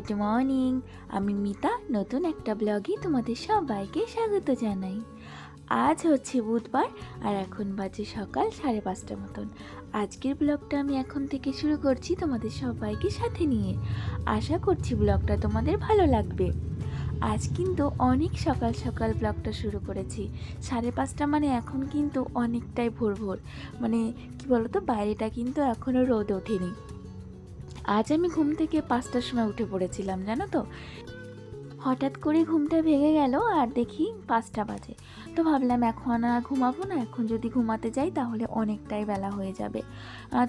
Good morning. আমি মিতা, নতুন একটা ব্লগে তোমাদের সবাইকে স্বাগত জানাই। আজ হচ্ছে বুধবার আর এখন বাজে সকাল সাড়ে পাঁচটা মতন। আজকের ব্লগটা আমি এখন থেকে শুরু করছি তোমাদের সবাইকে সাথে নিয়ে। আশা করছি ব্লগটা তোমাদের ভালো লাগবে। আজ কিন্তু অনেক সকাল সকাল ব্লগটা শুরু করেছি। সাড়ে পাঁচটা মানে এখন কিন্তু অনেকটাই ভোর ভোর। মানে কি বলতো, বাইরেটা কিন্তু এখনও রোদ ওঠেনি। আজ আমি ঘুম থেকে পাঁচটার সময় উঠে পড়েছিলাম জানো তো? হঠাৎ করে ঘুমটা ভেঙে গেল আর দেখি পাঁচটা বাজে। তো ভাবলাম এখন আর ঘুমাবো না, এখন যদি ঘুমাতে যাই তাহলে অনেকটাই বেলা হয়ে যাবে।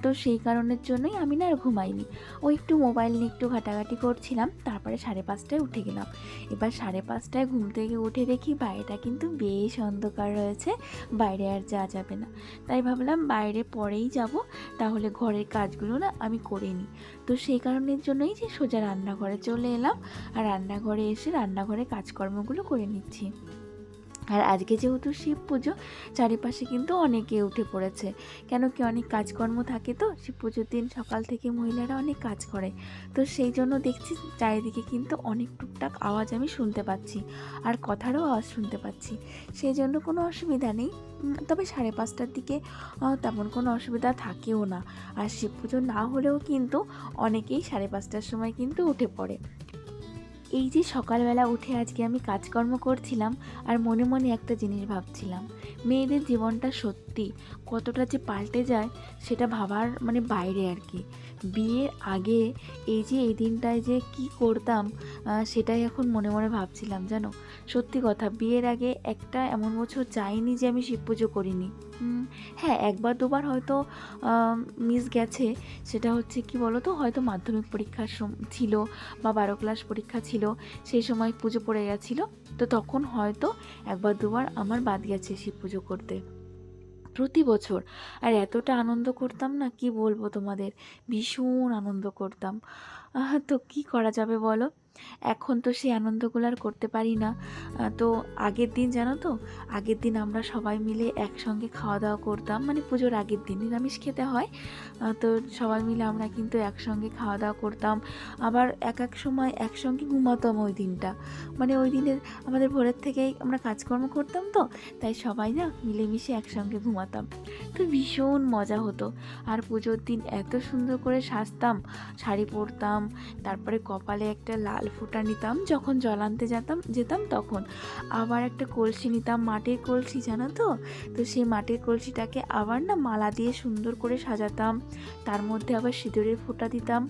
তো সেই কারণের জন্যই আমি না আর ঘুমাইনি। ওই একটু মোবাইল নিয়ে একটু ঘাটাঘাটি করছিলাম, তারপরে সাড়ে পাঁচটায় উঠে গেলাম। এবার সাড়ে পাঁচটায় ঘুম থেকে উঠে দেখি বাইরেটা কিন্তু বেশ অন্ধকার রয়েছে, বাইরে আর যা যাবে না। তাই ভাবলাম বাইরে পরেই যাব, তাহলে ঘরের কাজগুলো না আমি করে নিই। তো সেই কারণের জন্যই যে সোজা রান্নাঘরে চলে এলাম। আর রান্নাঘরে এসে রান্নাঘরে কাজকর্মগুলো করে নিচ্ছি। আর আজকে যেহেতু শিব পুজো, চারিপাশে কিন্তু অনেকে উঠে পড়েছে। কেন কি অনেক কাজকর্ম থাকে তো, শিব পুজোর দিন সকাল থেকে মহিলারা অনেক কাজ করে। তো সেই জন্য দেখছি চারিদিকে কিন্তু অনেক টুকটাক আওয়াজ আমি শুনতে পাচ্ছি, আর কথারও আওয়াজ শুনতে পাচ্ছি। সেই জন্য কোনো অসুবিধা নেই। তবে সাড়ে পাঁচটার দিকে তেমন কোনো অসুবিধা থাকেও না। আর শিব পুজো না হলেও কিন্তু অনেকেই সাড়ে পাঁচটার সময় কিন্তু উঠে পড়ে। এই যে সকালবেলা উঠে আজকে আমি কাজকর্ম করছিলাম আর মনে মনে একটা জিনিস ভাবছিলাম, মেয়েদের জীবনটা সত্যি কতটা যে পাল্টে যায় সেটা ভাবার মানে বাইরে আর কি। বিয়ের আগে, এই যে এই দিনটায় যে কি করতাম সেটাই এখন মনে মনে ভাবছিলাম, জানো? সত্যি কথা, বিয়ের আগে একটা এমন বছর যায়নি যে আমি শিব পুজো করিনি। হ্যাঁ একবার দুবার হয়তো মিস গেছে, সেটা হচ্ছে কি বলো তো হয়তো মাধ্যমিক পরীক্ষার সম- ছিল বা বারো ক্লাস পরীক্ষা ছিল, সেই সময় পুজো পড়ে গেছিল, তো তখন হয়তো একবার দুবার আমার বাদ গেছে শিব পুজো করতে। প্রতি বছর। আর এতটা আনন্দ করতাম না, কি বলব তোমাদের? ভীষণ আনন্দ করতাম। তো কি করা যাবে বলো? এখন তো সেই আনন্দগুলো আর করতে পারি না। তো আগের দিন জানো তো? আগের দিন আমরা সবাই মিলে একসঙ্গে খাওয়া দাওয়া করতাম। মানে পুজোর আগের দিন নিরামিষ খেতে হয়। তো সবাই মিলে আমরা কিন্তু একসঙ্গে খাওয়া দাওয়া করতাম। আবার এক এক সময় একসঙ্গে ঘুমাতাম ওই দিনটা। মানে ওই দিনের আমাদের ভোরের থেকেই আমরা কাজকর্ম করতাম তো, তাই সবাই না মিলেমিশে একসঙ্গে ঘুমাতাম। তো ভীষণ মজা হতো। আর পুজোর দিন এত সুন্দর করে সাজতাম, শাড়ি পরতাম, তারপরে কপালে একটা লাল ফোঁটা নিতাম, যখন জল আনতে যেতাম যেতাম তখন। আবার একটা কলসি নিতাম, মাটির কলসি, জানো তো? তো সেই মাটির কলসিটাকে আবার না মালা দিয়ে সুন্দর করে সাজাতাম। তার মধ্যে আবার সিঁদুরের ফোঁটা দিতাম।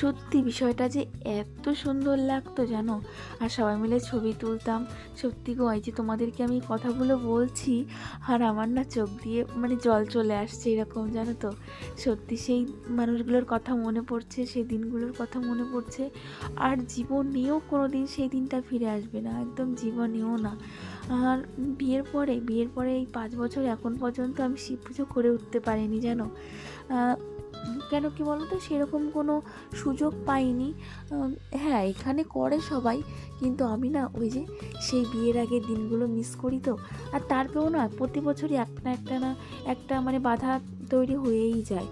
সত্যি বিষয়টা যে এত সুন্দর লাগতো জানো? আর সবাই মিলে ছবি তুলতাম। সত্যি গো যে তোমাদেরকে আমি কথাগুলো বলছি, আর আমার না চোখ দিয়ে মানে জল চলে আসছে এরকম, জানো তো? সত্যি সেই মানুষগুলোর কথা মনে পড়ছে, সেই দিনগুলোর কথা মনে পড়ছে। আর জীবনেও কোনো দিন সেই দিনটা ফিরে আসবে না, একদম জীবনেও না। আর বিয়ের পরে বিয়ের পরে এই পাঁচ বছর এখন পর্যন্ত আমি শিব পুজো করে উঠতে পারিনি আহ, কেন কি বলো তো সেরকম কোনো সুযোগ পাইনি। হ্যাঁ এখানে করে সবাই কিন্তু আমি না ওই যে সেই বিয়ের আগে দিনগুলো মিস করি তো। আর তারপরেও না প্রতি বছরই একটা না একটা না একটা মানে বাধা তৈরি হয়েই যায়।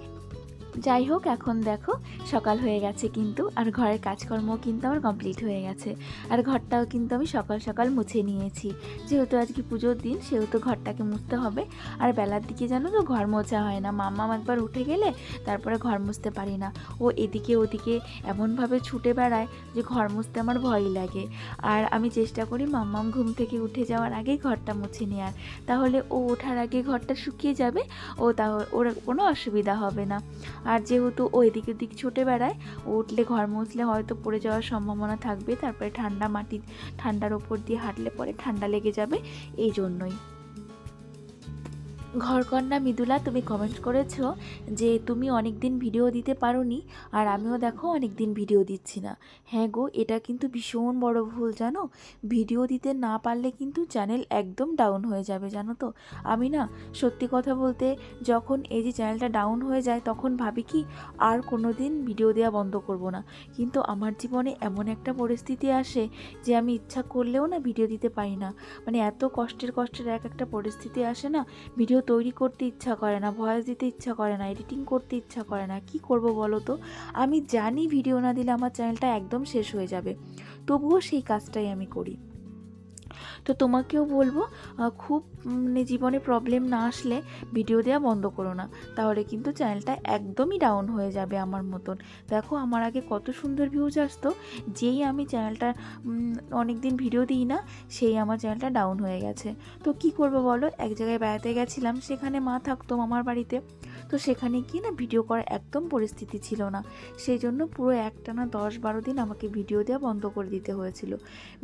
যাই হোক, এখন দেখো, সকাল হয়ে গেছে কিন্তু, আর ঘরের কাজকর্ম কিন্তু আমার কমপ্লিট হয়ে গেছে। আর ঘরটাও কিন্তু আমি সকাল সকাল মুছে নিয়েছি। যেহেতু আজকে পুজোর দিন, সেহেতু ঘরটাকে মুছতে হবে। আর বেলার দিকে জানো তো, ঘর মোছা হয় না। মাম্মাম একবার উঠে গেলে, তারপরে ঘর মুছতে পারি না। ও এদিকে ওদিকে এমনভাবে ছুটে বেড়ায় যে ঘর মুছতে আমার ভয়ই লাগে। আর আমি চেষ্টা করি মাম্মাম ঘুম থেকে উঠে যাওয়ার আগেই ঘরটা মুছে নেওয়ার তাহলে ও ওঠার আগে ঘরটা শুকিয়ে যাবে, ও তাহলে ওর কোনো অসুবিধা হবে না। আর যেহেতু ও এদিক ওদিক ছুটে বেড়ায়, ও উঠলে ঘর মুছলে হয়তো পড়ে যাওয়ার সম্ভাবনা থাকবে, তারপরে ঠান্ডা মাটি, ঠান্ডার ওপর দিয়ে হাঁটলে পরে ঠান্ডা লেগে যাবে, এই জন্যই। ঘরকন্যা মৃদুলা, তুমি কমেন্ট করেছ যে তুমি অনেক দিন ভিডিও দিতে পারোনি, আর আমিও দেখো অনেক দিন ভিডিও দিচ্ছি না। হ্যাঁ গো, এটা কিন্তু ভীষণ বড় ভুল, জানো? ভিডিও দিতে না পারলে কিন্তু চ্যানেল একদম ডাউন হয়ে যাবে, জানো তো? আমি না, সত্যি কথা বলতে, যখন এই যে চ্যানেলটা ডাউন হয়ে যায়, তখন ভাবি কি, আর কোনো দিন ভিডিও দেওয়া বন্ধ করব না। কিন্তু আমার জীবনে এমন একটা পরিস্থিতি আসে যে আমি ইচ্ছা করলেও না ভিডিও দিতে পারি না। মানে এত কষ্টের কষ্টের এক একটা পরিস্থিতি আসে না ভিডিও ভিডিও তৈরি করতে ইচ্ছা করে না ভয়েস দিতে ইচ্ছা করে না এডিটিং করতে ইচ্ছা করে না, কি করব বলো তো? আমি জানি ভিডিও না দিলে আমার চ্যানেলটা একদম শেষ হয়ে যাবে। তবুও সেই কাজটাই আমি করি। তো তোমাকেও বলব খুব মানে জীবনে প্রবলেম না আসলে ভিডিও দেওয়া বন্ধ করো না। তাহলে কিন্তু চ্যানেলটা একদমই ডাউন হয়ে যাবে আমার মতন। দেখো, আমার আগে কত সুন্দর ভিউজ আসতো, যেই আমি চ্যানেলটা অনেক দিন ভিডিও দিই না, সেই আমার চ্যানেলটা ডাউন হয়ে গেছে। তো কি করব বলো? এক জায়গায় বেড়াতে গেছিলাম, সেখানে মা থাকতো মামার বাড়িতে। তো সেখানে গিয়ে না ভিডিও করার একদম পরিস্থিতি ছিল না। সেই জন্য পুরো একটানা দশ বারো দিন আমাকে ভিডিও দেওয়া বন্ধ করে দিতে হয়েছিল।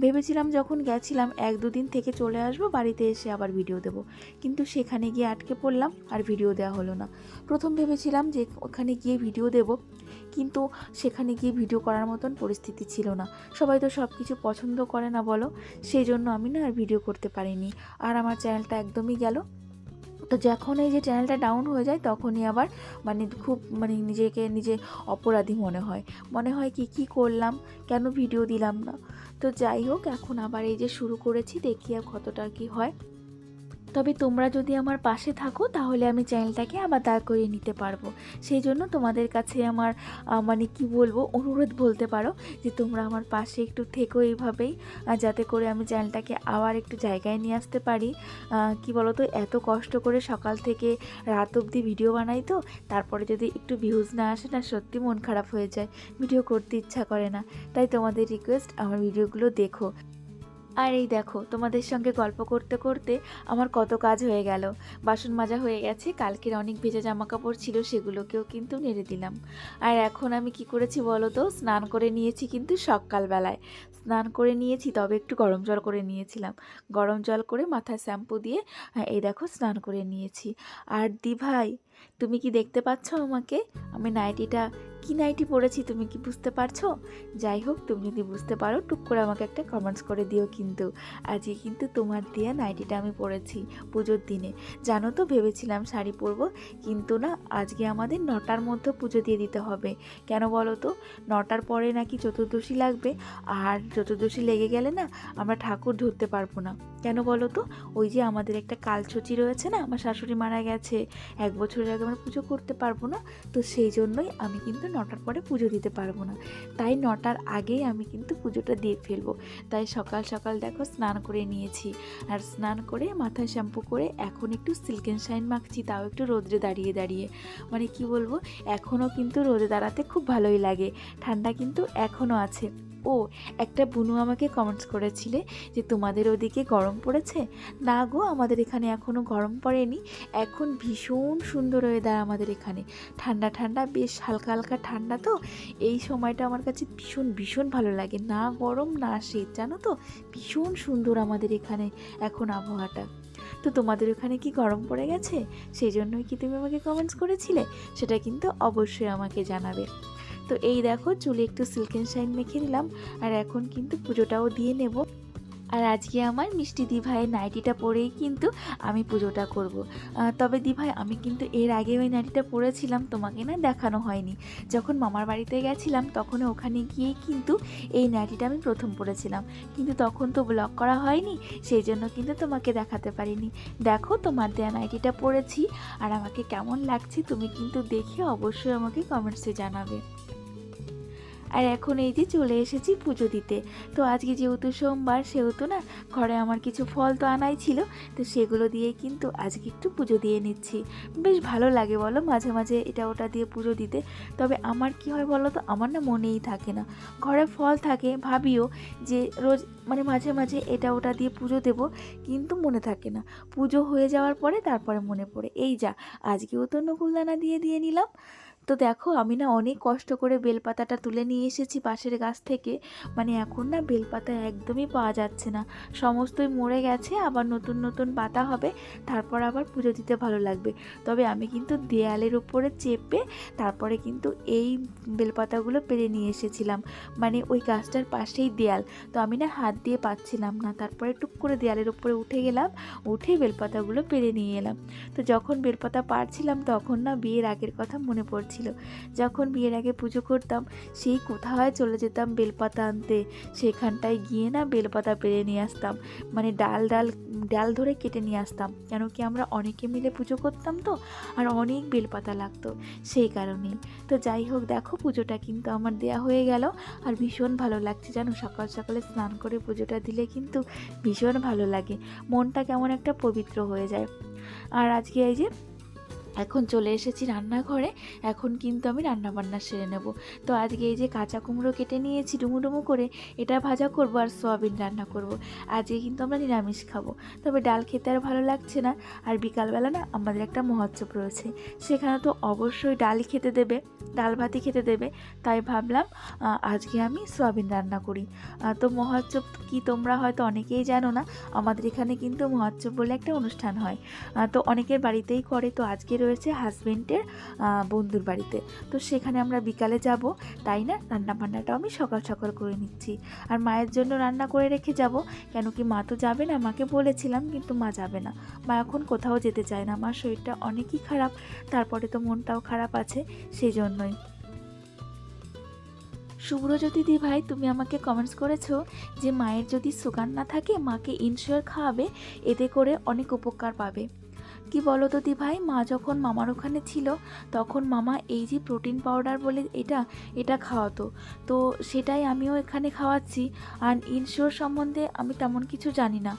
ভেবেছিলাম যখন গেছিলাম এক দুদিন থেকে চলে আসব, বাড়িতে এসে আবার ভিডিও দেবো। কিন্তু সেখানে গিয়ে আটকে পড়লাম, আর ভিডিও দেওয়া হলো না। প্রথম ভেবেছিলাম যে ওখানে গিয়ে ভিডিও দেব, কিন্তু সেখানে গিয়ে ভিডিও করার মতন পরিস্থিতি ছিল না। সবাই তো সব কিছু পছন্দ করে না বলো সেই জন্য আমি না আর ভিডিও করতে পারিনি। আর আমার চ্যানেলটা একদমই গেল। তো যখন এই যে চ্যানেলটা ডাউন হয়ে যায়, তখনই আবার মানে খুব মানে নিজেকে নিজে অপরাধী মনে হয়। মনে হয় কি কি করলাম? কেন ভিডিও দিলাম না? তো যাই হোক, এখন আবার এই যে শুরু করেছি, দেখি আর কতটা কি হয়। তবে তোমরা যদি আমার পাশে থাকো, তাহলে আমি চ্যানেলটাকে আবার দাঁড় করিয়ে নিতে পারব। সেই জন্য তোমাদের কাছে আমার মানে কি বলব, অনুরোধ বলতে পারো যে তোমরা আমার পাশে একটু থেকো এইভাবেই যাতে করে আমি চ্যানেলটাকে আবার একটু জায়গায় নিয়ে আসতে পারি। কি বলো তো এত কষ্ট করে সকাল থেকে রাত অবধি ভিডিও বানাই তো, তারপরে যদি একটু ভিউজ না আসে না, সত্যি মন খারাপ হয়ে যায়। ভিডিও করতে ইচ্ছা করে না। তাই তোমাদের রিকোয়েস্ট আমার ভিডিওগুলো দেখো। আর এই দেখো তোমাদের সঙ্গে গল্প করতে করতে আমার কত কাজ হয়ে গেল। বাসন মাজা হয়ে গেছে কালকের অনেক ভেজা জামা কাপড় ছিল সেগুলোকেও কিন্তু নেড়ে দিলাম। আর এখন আমি কি করেছি বলো তো? স্নান করে নিয়েছি কিন্তু সকালবেলায়। স্নান করে নিয়েছি তবে একটু গরম জল করে নিয়েছিলাম। গরম জল করে মাথায় শ্যাম্পু দিয়ে হ্যাঁ, এই দেখো স্নান করে নিয়েছি। আর দি ভাই তুমি কি দেখতে পাচ্ছ আমাকে? আমি নাইটিটা কি নাইটি পরেছি তুমি কি বুঝতে পারছ? যাই হোক, তুমি যদি বুঝতে পারো, টুক করে আমাকে একটা কমেন্টস করে দিও কিন্তু। আজকে কিন্তু তোমার দিয়ে নাইটিটা আমি পরেছি পুজোর দিনে। জানো তো, ভেবেছিলাম শাড়ি পরবো, কিন্তু না, আজকে আমাদের নটার মধ্যে পুজো দিয়ে দিতে হবে। কেন বলো তো? নটার পরে নাকি চতুর্দশী লাগবে, আর চতুর্দশী লেগে গেলে না, আমরা ঠাকুর ধরতে পারব না। কেন বলো তো? ওই যে আমাদের একটা কালছচি রয়েছে না, আমার শাশুড়ি মারা গেছে, এক বছরের আগে আমরা পুজো করতে পারব না, তো সেই জন্যই আমি কিন্তু নটার পরে পুজো দিতে পারব না। তাই নটার আগেই আমি কিন্তু পুজোটা দিয়ে ফেলব। তাই সকাল সকাল দেখো স্নান করে নিয়েছি। আর স্নান করে মাথায় শ্যাম্পু করে এখন একটু সিল্কেন শাইন মাখছি, তাও একটু রোদ্রে দাঁড়িয়ে দাঁড়িয়ে। মানে কি বলব, এখনও কিন্তু রোদে দাঁড়াতে খুব ভালোই লাগে। ঠান্ডা কিন্তু এখনও আছে। ও একটা বুনু আমাকে কমেন্টস করেছিলে যে তোমাদের ওদিকে গরম পড়েছে? না গো, আমাদের এখানে এখনও গরম পড়েনি। এখন ভীষণ সুন্দর ওয়েদার আমাদের এখানে। ঠান্ডা ঠান্ডা, বেশ হালকা হালকা ঠান্ডা তো। এই সময়টা আমার কাছে ভীষণ ভীষণ ভালো লাগে। না গরম, না শীত, জানো তো? ভীষণ সুন্দর আমাদের এখানে এখন আবহাওয়াটা। তো তোমাদের ওখানে কি গরম পড়ে গেছে? সেই জন্যই কি তুমি আমাকে কমেন্টস করেছিলে? সেটা কিন্তু অবশ্যই আমাকে জানাবে। তো এই দেখো, চুলে একটু সিল্কেন শাইন মেখে দিলাম আর এখন কিন্তু পুজোটাও দিয়ে নেব। আর আজকে আমার মিষ্টি দিভাইয়ের নাইটিটা পরেই কিন্তু আমি পুজোটা করব। তবে দিভাই, আমি কিন্তু এর আগে ওই নাইটিটা পরেছিলাম, তোমাকে না দেখানো হয়নি। যখন মামার বাড়িতে গেছিলাম, তখন ওখানে গিয়ে কিন্তু এই নাইটিটা আমি প্রথম পরেছিলাম। কিন্তু তখন তো ব্লগ করা হয়নি, সেই জন্য কিন্তু তোমাকে দেখাতে পারিনি। দেখো, তোমার দেয়া নাইটিটা পরেছি, আর আমাকে কেমন লাগছে, তুমি কিন্তু দেখে অবশ্যই আমাকে কমেন্টসে জানাবে। আর এখন এই যে চলে এসেছি পুজো দিতে। তো আজকে যেহেতু সোমবার, সেহেতু না ঘরে আমার কিছু ফল তো আনাই ছিল, তো সেগুলো দিয়ে কিন্তু আজকে একটু পুজো দিয়ে নিচ্ছি। বেশ ভালো লাগে বলো, মাঝে মাঝে এটা ওটা দিয়ে পুজো দিতে। তবে আমার কি হয় বলো তো, আমার না মনেই থাকে না। ঘরে ফল থাকে, ভাবিও যে রোজ মানে মাঝে মাঝে এটা ওটা দিয়ে পুজো দেব, কিন্তু মনে থাকে না। পুজো হয়ে যাওয়ার পরে তারপরে মনে পড়ে। এই যা, আজকেও তো নকুলদানা দিয়ে দিয়ে নিলাম। তো দেখো, আমি না অনেক কষ্ট করে বেলপাতাটা তুলে নিয়ে এসেছি পাশের গাছ থেকে। মানে এখন না বেলপাতা একদমই পাওয়া যাচ্ছে না। সমস্তই মরে গেছে, আবার নতুন নতুন পাতা হবে, তারপর আবার পুজো দিতে ভালো লাগবে। তবে আমি কিন্তু দেয়ালের উপরে চেপে তারপরে কিন্তু এই বেলপাতাগুলো পেরে নিয়ে এসেছিলাম। মানে ওই গাছটার পাশেই দেয়াল। তো আমি না হাত দিয়ে পাচ্ছিলাম না, তারপরে টুক করে দেয়ালের উপরে উঠে গেলাম, উঠে বেলপাতাগুলো পেরে নিয়ে এলাম। তো যখন বেলপাতা পারছিলাম, তখন না বিয়ের আগের কথা মনে পড়ছিল লেগেছিল যখন বিয়ের আগে পুজো করতাম, সেই কোথায় চলে যেতাম বেলপাতা আনতে? সেখানটায় গিয়ে না বেলপাতা পেরে নিয়ে আসতাম। মানে ডাল ডাল ডাল ধরে কেটে নিয়ে আসতাম। কেন কি আমরা অনেকে মিলে পুজো করতাম তো, আর অনেক বেলপাতা লাগতো সেই কারণেই। তো যাই হোক, দেখো পুজোটা কিন্তু আমার দেয়া হয়ে গেল। আর ভীষণ ভালো লাগছে জানো, সকাল সকালে স্নান করে পুজোটা দিলে কিন্তু ভীষণ ভালো লাগে। মনটা কেমন একটা পবিত্র হয়ে যায়। আর আজকে এই যে এখন চলে এসেছি রান্নাঘরে, এখন কিন্তু আমি রান্না বান্না সেরে নেব। তো আজকে এই যে কাঁচা কুমড়ো কেটে নিয়েছি ডুমু ডুমু করে, এটা ভাজা করব আর সোয়াবিন রান্না করব। আজকে কিন্তু আমরা নিরামিষ খাব। তবে ডাল খেতে আর ভালো লাগছে না, আর বিকালবেলা না আমাদের একটা মহোৎসব রয়েছে। সেখানে তো অবশ্যই ডাল খেতে দেবে, ডাল ভাতি খেতে দেবে। তাই ভাবলাম আজকে আমি সোয়াবিন রান্না করি। তো মহোৎসব কি তোমরা হয়তো অনেকেই জানো না, আমাদের এখানে কিন্তু মহোৎসব বলে একটা অনুষ্ঠান হয়। তো অনেকের বাড়িতেই করে, তো আজকে রয়েছে হাজবেন্ডের বন্ধুর বাড়িতে। তো সেখানে আমরা বিকালে যাব, তাই না? রান্না বান্নাটাও আমি সকাল সকাল করে নিচ্ছি। আর মায়ের জন্য রান্না করে রেখে যাব, কেন কি মা তো যাবে না, মাকে বলেছিলাম, কিন্তু মা যাবে না। মা এখন কোথাও যেতে চায় না আমার শরীরটা অনেকই খারাপ, তারপরে তো মনটাও খারাপ আছে সেই জন্যই শুভ্রজ্যোতি দি ভাই, তুমি আমাকে কমেন্টস করেছ যে মায়ের যদি সুগার না থাকে, মাকে ইনশিওর খাওয়াবে, এতে করে অনেক উপকার পাবে। কি বলো তো দি ভাই মা যখন মামার ওখানে ছিল, তখন মামা এই যে প্রোটিন পাউডার বলে এটা এটা খাওয়াতো। তো সেটাই আমিও এখানে খাওয়াচ্ছি। আর ইনশিওর সম্বন্ধে আমি তেমন কিছু জানি না।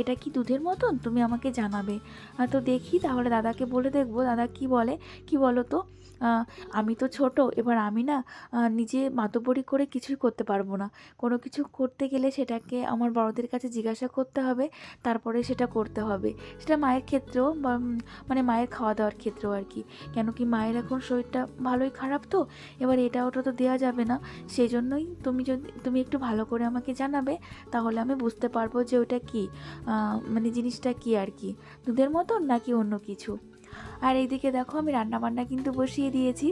এটা কি দুধের মতন? তুমি আমাকে জানাবে। তো দেখি, তাহলে দাদাকে বলে দেখব। দাদা কি বলে? কি বলো তো আমি তো ছোট, এবার আমি না নিজে মাতব্বরি করে কিছুই করতে পারব না। কোনো কিছু করতে গেলে সেটাকে আমার বড়দের কাছে জিজ্ঞাসা করতে হবে, তারপরে সেটা করতে হবে। সেটা মায়ের ক্ষেত্রেও মানে মায়ের খাওয়া দাওয়ার ক্ষেত্রেও আর কি। কেন কি মায়ের এখন শরীরটা ভালোই খারাপ তো? এবার এটা ওটা তো দেওয়া যাবে না। সেই জন্যই তুমি যদি, তুমি একটু ভালো করে আমাকে জানাবে, তাহলে আমি বুঝতে পারব যে ওটা কি। মানে জিনিসটা কি আর কি? দুধের মতন নাকি অন্য কিছু? আর এইদিকে দেখো আমি রান্নাবান্না কিন্তু বসিয়ে দিয়েছি।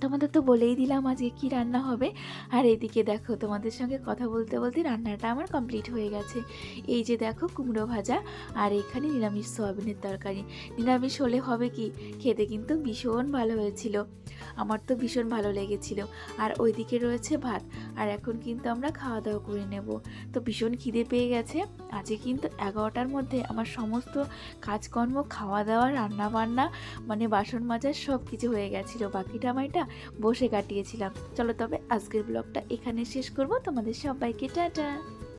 তোমাদের তো বলেই দিলাম আজকে কি রান্না হবে। আর এইদিকে দেখো, তোমাদের সঙ্গে কথা বলতে বলতে রান্নাটা আমার কমপ্লিট হয়ে গেছে। এই যে দেখো, কুমড়ো ভাজা আর এখানে নিরামিষ সয়াবিনের তরকারি। নিরামিষ হলে হবে কি? খেতে কিন্তু ভীষণ ভালো হয়েছিল। আমার তো ভীষণ ভালো লেগেছিল। আর ওইদিকে রয়েছে ভাত। আর এখন কিন্তু আমরা খাওয়া দাওয়া করে নেব। তো ভীষণ খিদে পেয়ে গেছে। আজকে কিন্তু এগারোটার মধ্যে আমার সমস্ত কাজকর্ম খাওয়া দাওয়া রান্না বান্না মানে বাসন মাজার সব কিছু হয়ে গেছিল। বাকিটা আমারটা বসে কাটিয়েছিলাম। চলো তবে আজকের ব্লগটা এখানে শেষ করব। তোমাদের সবাইকে টাটা!